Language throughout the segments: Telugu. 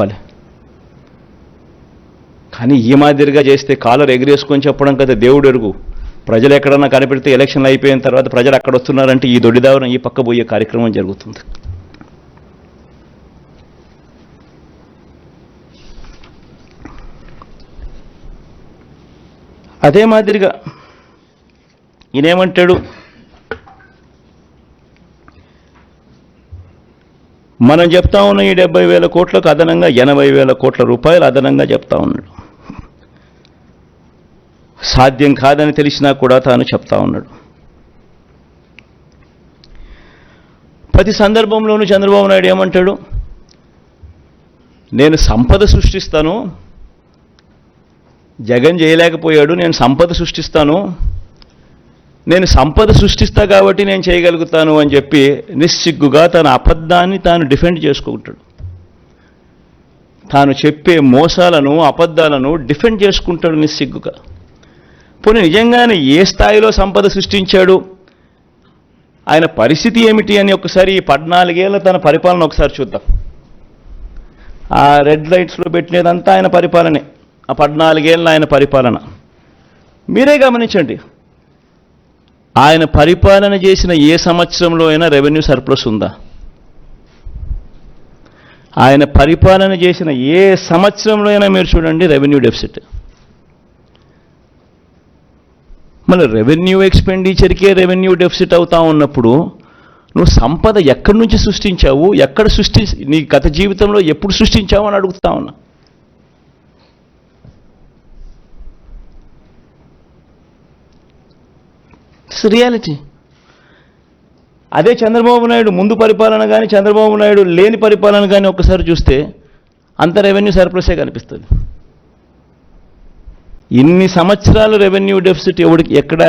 చెప్పాలి. కానీ ఈ మాదిరిగా చేస్తే కాలర్ ఎగిరేసుకొని చెప్పడం కదా దేవుడు ఎరుగు. ప్రజలు ఎక్కడన్నా కనిపెడితే ఎలక్షన్లు అయిపోయిన తర్వాత ప్రజలు అక్కడ వస్తున్నారంటే ఈ దొడ్డిదావరం ఈ పక్క పోయే కార్యక్రమం జరుగుతుంది. అదే మాదిరిగా ఈయనేమంటాడు? మనం చెప్తా ఉన్న ఈ డెబ్బై వేల కోట్లకు అదనంగా ఎనభై వేల కోట్ల రూపాయలు అదనంగా చెప్తా ఉన్నాడు. సాధ్యం కాదని తెలిసినా కూడా తాను చెప్తా ఉన్నాడు. ప్రతి సందర్భంలోనూ చంద్రబాబు నాయుడు ఏమంటాడు? నేను సంపద సృష్టిస్తాను జగన్ చేయలేకపోయాడు నేను సంపద సృష్టిస్తాను నేను సంపద సృష్టిస్తా కాబట్టి నేను చేయగలుగుతాను అని చెప్పి నిస్సిగ్గుగా తన అబద్ధాన్ని తాను డిఫెండ్ చేసుకుంటాడు. తాను చెప్పే మోసాలను అబద్ధాలను డిఫెండ్ చేసుకుంటాడు నిస్సిగ్గుగా. పోనీ నిజంగానే ఏ స్థాయిలో సంపద సృష్టించాడు? ఆయన పరిస్థితి ఏమిటి అని ఒకసారి ఈ పద్నాలుగేళ్ళ తన పరిపాలన ఒకసారి చూద్దాం. ఆ రెడ్ లైట్స్లో పెట్టినదంతా ఆయన పరిపాలనే. ఆ పద్నాలుగేళ్ళ ఆయన పరిపాలన. మీరే గమనించండి. ఆయన పరిపాలన చేసిన ఏ సంవత్సరంలో అయినా రెవెన్యూ సర్ప్లస్ ఉందా? ఆయన పరిపాలన చేసిన ఏ సంవత్సరంలో అయినా మీరు చూడండి రెవెన్యూ డెఫిసిట్. మన రెవెన్యూ ఎక్స్పెండిచర్కే రెవెన్యూ డెఫిసిట్ అవుతా ఉన్నప్పుడు నువ్వు సంపద ఎక్కడి నుంచి సృష్టించావు? ఎక్కడ సృష్టి నీ గత జీవితంలో ఎప్పుడు సృష్టించావు అని అడుగుతా ఉన్నా. దట్స్ రియాలిటీ అదే చంద్రబాబు నాయుడు ముందు పరిపాలన కానీ చంద్రబాబు నాయుడు లేని పరిపాలన కానీ ఒక్కసారి చూస్తే అంత రెవెన్యూ సర్ప్లసే కనిపిస్తుంది. ఇన్ని సంవత్సరాలు రెవెన్యూ డెఫిసిట్ ఎవరికి ఎక్కడ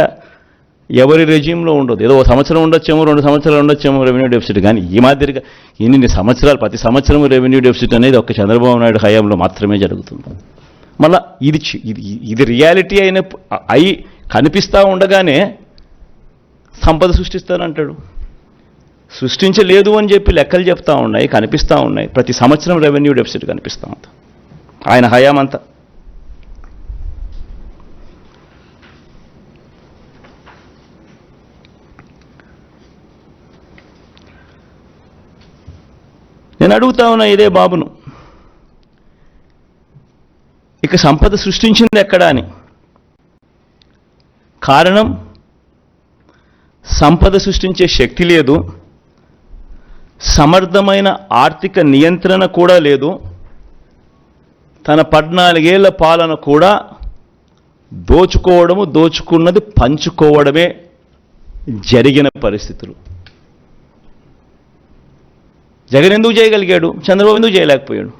ఎవరి రెజ్యూమ్లో ఉండదు. ఏదో ఒక సంవత్సరం ఉండొచ్చేమో రెండు సంవత్సరాలు ఉండొచ్చేమో రెవెన్యూ డెఫిసిట్ కానీ ఈ మాదిరిగా ఇన్ని సంవత్సరాలు ప్రతి సంవత్సరం రెవెన్యూ డెఫిసిట్ అనేది ఒక చంద్రబాబు నాయుడు హయాంలో మాత్రమే జరుగుతుంది. మళ్ళీ ఇది ఇది ఇది రియాలిటీ అయిన అయి కనిపిస్తూ ఉండగానే సంపద సృష్టిస్తానంటాడు సృష్టించలేదు అని చెప్పి లెక్కలు చెప్తా ఉన్నాయి కనిపిస్తూ ఉన్నాయి. ప్రతి సంవత్సరం రెవెన్యూ డెఫిసిట్ కనిపిస్తూ ఉంది. ఆయన హయామంతా నేను అడుగుతా ఉన్నా ఇదే బాబును. ఇక సంపద సృష్టించింది ఎక్కడా అని? కారణం సంపద సృష్టించే శక్తి లేదు. సమర్థమైన ఆర్థిక నియంత్రణ కూడా లేదు. తన పద్నాలుగేళ్ళ పాలన కూడా దోచుకోవడము దోచుకున్నది పంచుకోవడమే జరిగిన పరిస్థితులు. జగన్ ఎందుకు చేయగలిగాడు? చంద్రబాబు ఎందుకు చేయలేకపోయాడు?